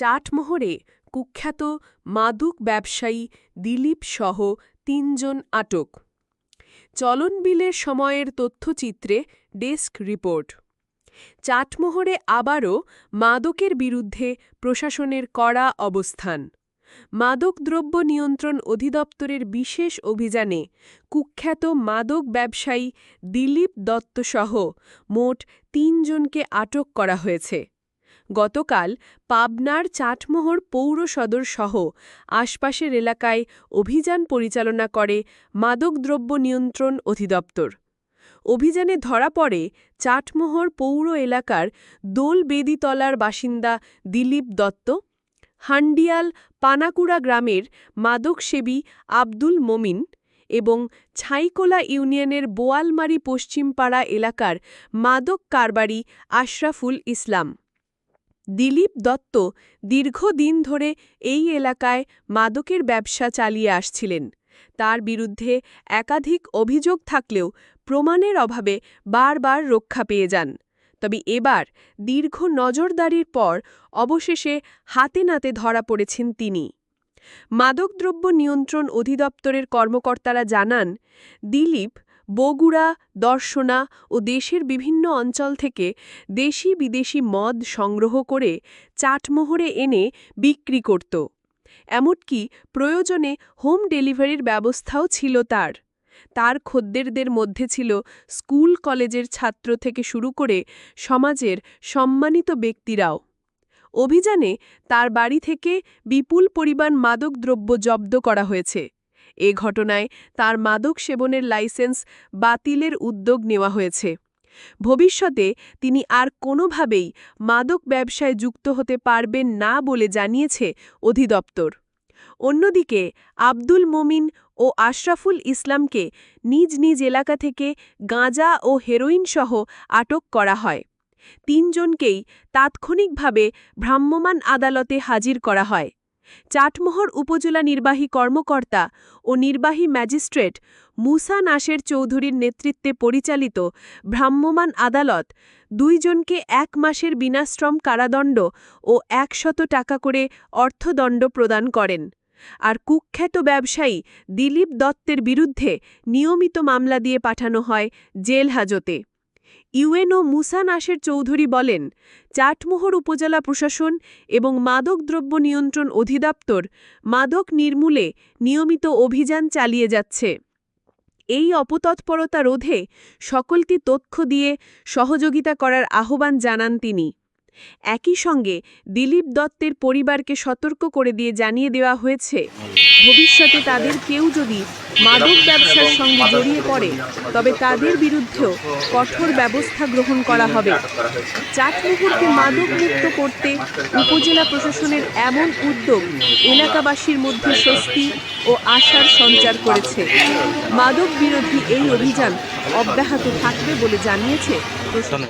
চাটমোহরে কুখ্যাত মাদক ব্যবসায়ী দিলীপ সহ তিনজন আটক। চলনবিলের সময়ের তথ্যচিত্রে ডেস্ক রিপোর্ট। চাটমোহরে আবারও মাদকের বিরুদ্ধে প্রশাসনের কড়া অবস্থান। মাদকদ্রব্য নিয়ন্ত্রণ অধিদপ্তরের বিশেষ অভিযানে কুখ্যাত মাদক ব্যবসায়ী দিলীপ দত্তসহ মোট তিনজনকে আটক করা হয়েছে। গতকাল পাবনার চাটমোহর পৌর সদর সহ আশপাশের এলাকায় অভিযান পরিচালনা করে মাদকদ্রব্য নিয়ন্ত্রণ অধিদপ্তর। অভিযানে ধরা পড়ে চাটমোহর পৌর এলাকার দোলবেদিতলার বাসিন্দা দিলীপ দত্ত, হান্ডিয়াল পানাকুড়া গ্রামের মাদকসেবী আব্দুল মমিন এবং ছাইকোলা ইউনিয়নের বোয়ালমারি পশ্চিমপাড়া এলাকার মাদক কারবারি আশরাফুল ইসলাম। দিলীপ দত্ত দীর্ঘদিন ধরে এই এলাকায় মাদকের ব্যবসা চালিয়ে আসছিলেন। তার বিরুদ্ধে একাধিক অভিযোগ থাকলেও প্রমাণের অভাবে বারবার রক্ষা পেয়ে যান। তবে এবার দীর্ঘ নজরদারির পর অবশেষে হাতে নাতে ধরা পড়েছেন তিনি। মাদকদ্রব্য নিয়ন্ত্রণ অধিদপ্তরের কর্মকর্তারা জানান, দিলীপ বগুড়া, দর্শনা ও দেশের বিভিন্ন অঞ্চল থেকে দেশি বিদেশি মদ সংগ্রহ করে চাটমোহরে এনে বিক্রি করত। এমনকি প্রয়োজনে হোম ডেলিভারির ব্যবস্থাও ছিল তার। তার খদ্দেরদের মধ্যে ছিল স্কুল কলেজের ছাত্র থেকে শুরু করে সমাজের সম্মানিত ব্যক্তিরাও। অভিযানে তার বাড়ি থেকে বিপুল পরিমাণ মাদকদ্রব্য জব্দ করা হয়েছে। এ ঘটনায় তার মাদক সেবনের লাইসেন্স বাতিলের উদ্যোগ নেওয়া হয়েছে। ভবিষ্যতে তিনি আর কোনোভাবেই মাদক ব্যবসায় যুক্ত হতে পারবেন না বলে জানিয়েছে অধিদপ্তর। অন্যদিকে, আব্দুল মোমিন ও আশরাফুল ইসলামকে নিজ নিজ এলাকা থেকে গাঁজা ও হেরোইন সহ আটক করা হয়। তিনজনকেই তাৎক্ষণিকভাবে ভ্রাম্যমাণ আদালতে হাজির করা হয়। চাটমোহর উপজেলা নির্বাহী কর্মকর্তা ও নির্বাহী ম্যাজিস্ট্রেট মুসা নাসের চৌধুরীর নেতৃত্বে পরিচালিত ভ্রাম্যমাণ আদালত দুইজনকে এক মাসের বিনাশ্রম কারাদণ্ড ও একশত টাকা করে অর্থদণ্ড প্রদান করেন। আর কুখ্যাত ব্যবসায়ী দিলীপ দত্তের বিরুদ্ধে নিয়মিত মামলা দিয়ে পাঠানো হয় জেল হাজতে। ইউএনও মুসা নাসের চৌধুরী বলেন, চাটমোহর উপজেলা প্রশাসন এবং মাদকদ্রব্য নিয়ন্ত্রণ অধিদপ্তর মাদক নির্মূলে নিয়মিত অভিযান চালিয়ে যাচ্ছে। এই অপতৎপরতা রোধে সকলকে তথ্য দিয়ে সহযোগিতা করার আহ্বান জানান তিনি। একই সঙ্গে দিলীপ দত্তের পরিবারকে সতর্ক করে দিয়ে জানিয়ে দেওয়া হয়েছে, ভবিষ্যতে তাদের কেউ যদি মাদক ব্যবসার সঙ্গে জড়িয়ে পড়ে, তবে তাদের বিরুদ্ধেও কঠোর ব্যবস্থা গ্রহণ করা হবে। চাটমোহরকে মাদক মুক্ত করতে উপজেলা প্রশাসনের এমন উদ্যোগ এলাকাবাসীর মধ্যে স্বস্তি ও আশার সঞ্চার করেছে। মাদক বিরোধী এই অভিযান অব্যাহত থাকবে বলে জানিয়েছে প্রশাসন।